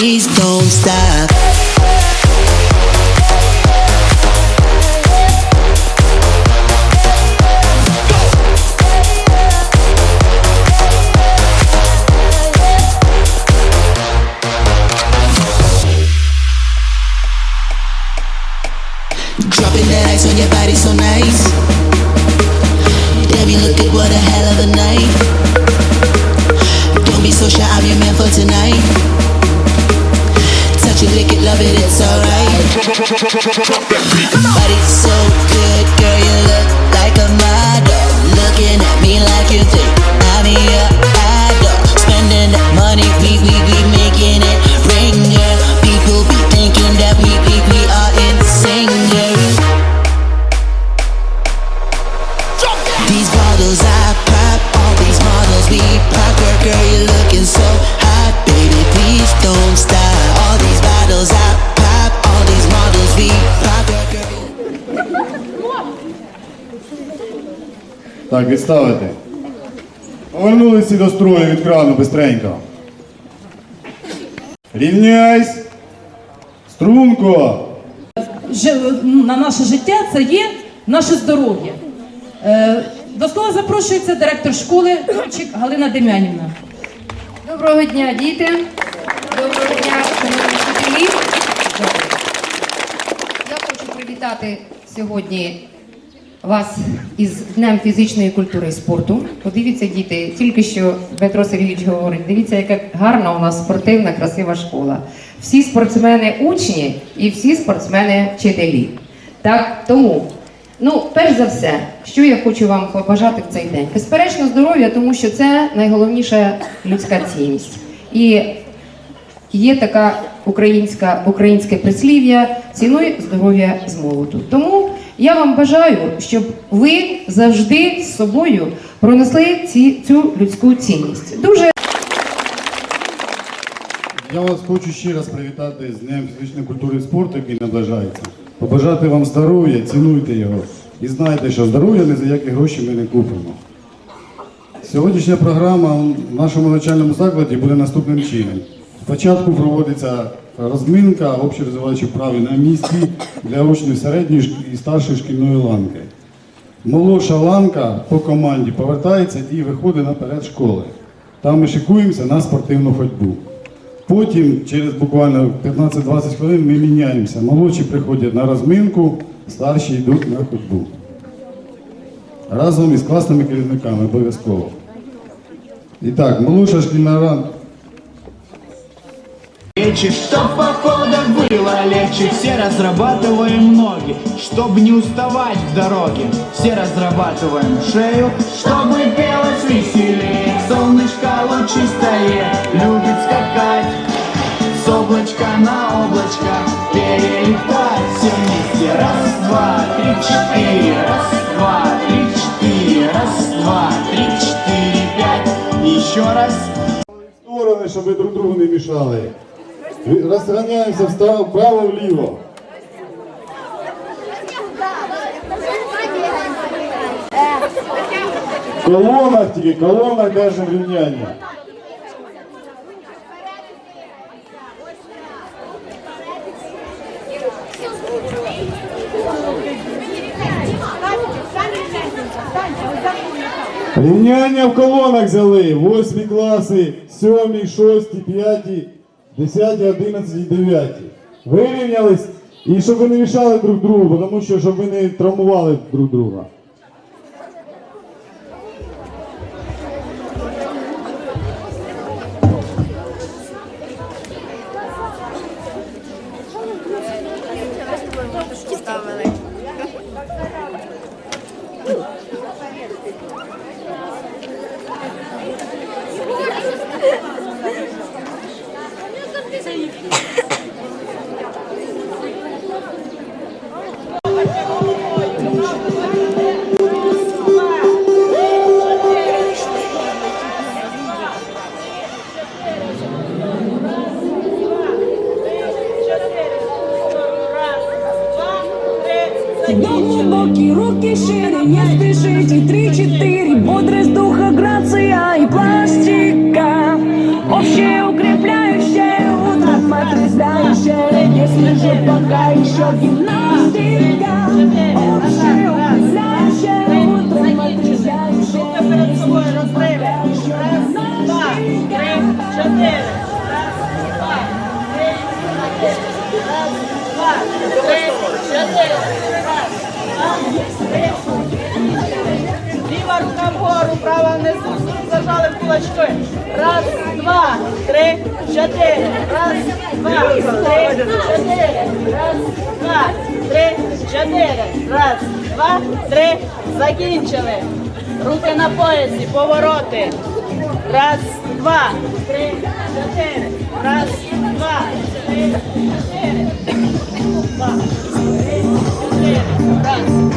please don't stop. Так, відставити. Повернулися до строю від крану бистренько. Рівняйсь! Струнко! На наше життя це є наше здоров'я. Е, До слова запрошується директор школи Ключик Галина Дем'янівна. Доброго дня, діти. Доброго дня, шановні вчителі. Я хочу привітати сьогодні вас із Днем фізичної культури і спорту. Подивіться, діти, тільки що Петро Сергійович говорить, дивіться, яка гарна у нас спортивна, красива школа. Всі спортсмени учні і всі спортсмени вчителі. Так, тому, ну, перш за все, що я хочу вам побажати в цей день? Безперечно, здоров'я, тому що це найголовніша людська цінність. І є така українська, українське прислів'я цінуй здоров'я з молоду. Тому я вам бажаю, щоб ви завжди з собою пронесли ці, цю людську цінність. Дуже Я вас хочу ще раз привітати з Днем фізичної культури і спорту, який наближається. Побажати вам здоров'я, цінуйте його. І знайте, що здоров'я не за які гроші ми не купимо. Сьогоднішня програма в нашому навчальному закладі буде наступним чином. Спочатку проводиться розминка общорозвиваючих вправи на місці для учнів середньої і старшої шкільної ланки. Молодша ланка по команді повертається і виходить наперед школи. Там ми шикуємося на спортивну ходьбу. Потім, через буквально 15-20 хвилин, ми міняємося. Молодші приходять на розминку, старші йдуть на ходьбу. Разом із класними керівниками обов'язково. І так, молодша шкільна ранка. Лечи, чтоб в походах было легче Все разрабатываем ноги, чтобы не уставать в дороге. Все разрабатываем шею, чтобы пелось веселее. Солнышко лучистое, любит скакать. С облачка на облачко перелетать Все вместе, раз, два, три, четыре. Раз, два, три, четыре. Раз, два, три, четыре, пять. Еще раз. Ви друг другу не мішали. Розганяємося встав- вправо-вліво. В колонах тільки, в колонах держимо рівняння. Рівняння в колонах взяли. Восьмі класи, сьомі, шості, п'яті, Десяті, і дев'яті. Вирівнялись. І щоб ви не мішали друг другу, тому що щоб ви не травмували друг друга. Ліва рука вгору, права внизу. Зажали кулачки. Раз, два, три, чотири. Раз, два, три, чотири. Раз, два, три, чотири. Раз, два, три. Закінчили. Руки на поясі, повороти. Раз, два, три, чотири. Раз, два, три, чотири. Два, три, чотири. Раз,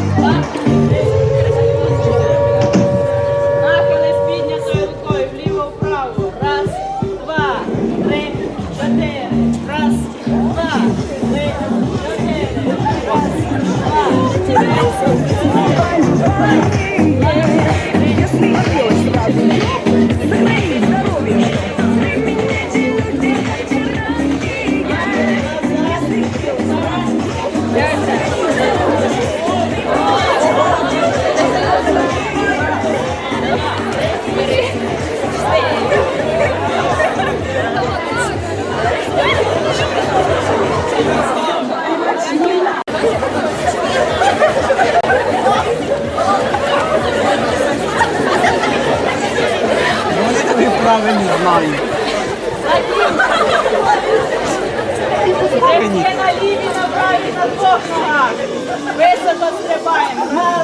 стрибаємо.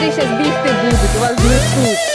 deixas bife te buditi, vas nisu.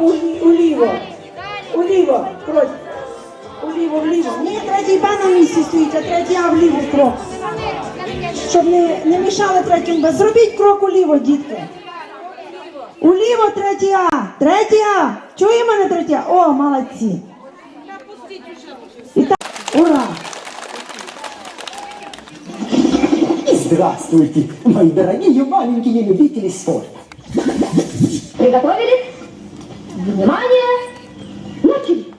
Уліво. Уліво, крок. Уліво, вліво. Ні, третій Б на місці стоїть, а третій А вліво крок. Щоб не, не мішали третім Б. Зробіть крок уліво, дітки. Уліво, третій А. Третій А. Чує мене третій А? О, молодці. І так, ура. Здравствуйте, мои дорогие маленькие любители спорта. Приготовились? Внимание! Начали!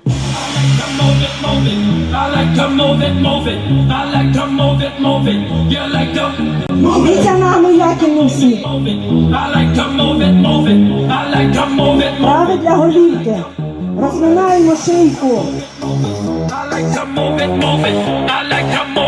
move it, move it. I like to move it, move it. I like to move it, move it. You like to Дивіться на Миякіну всі. move it. I like to move it, move it. I like to move it, move Прави для голівки. Розминаємо шийку. I like to move it, move it. I like to move it, move it. You like to move it. I like to move it,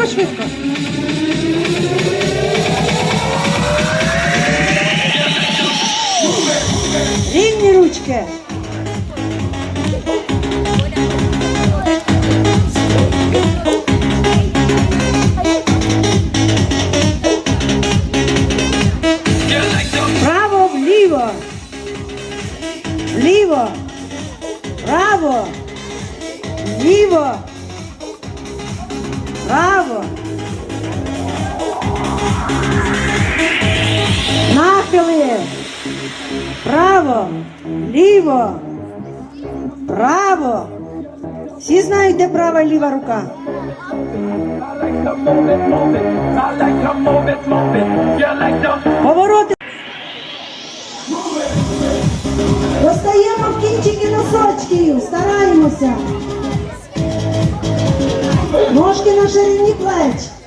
Швидко, швидко. Рівні ручки. Право. Ліво. Право. Всі знають, де права і ліва рука. Повороти. Достаємо в кінчики носочків, стараємося. Ножки на ширині плеч.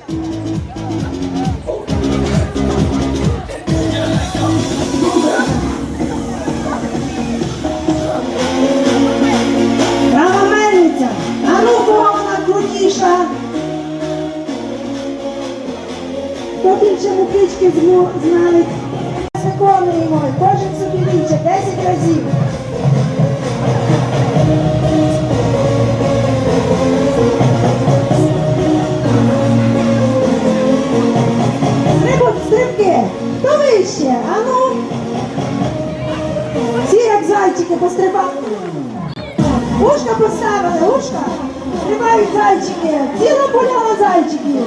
Крутіша. Хто більше мукички знає. Виконуємо. Кожен собі більше 10 разів. Стрибок, стрибки. Хто вище? А ну. Всі як зайчики пострибали. Ушка поставили, ушка. Зайчики. Ціла поляна зайчиків.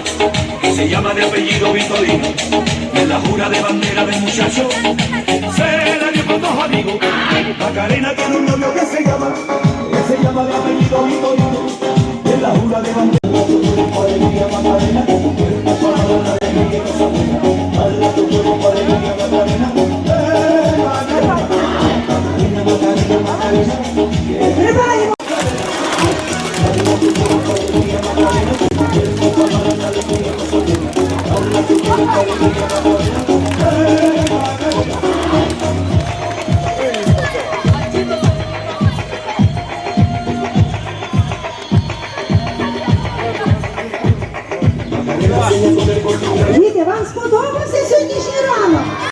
llama de apellido Vitolino en la jura de bandera del muchacho se la dio con dos amigos. Macarena tiene un novio que se llama, que se llama de apellido Vitolino y en la jura de bandera. Alegría Macarena, tu cuerpo, alegría, tu cuerpo, alegría Macarena.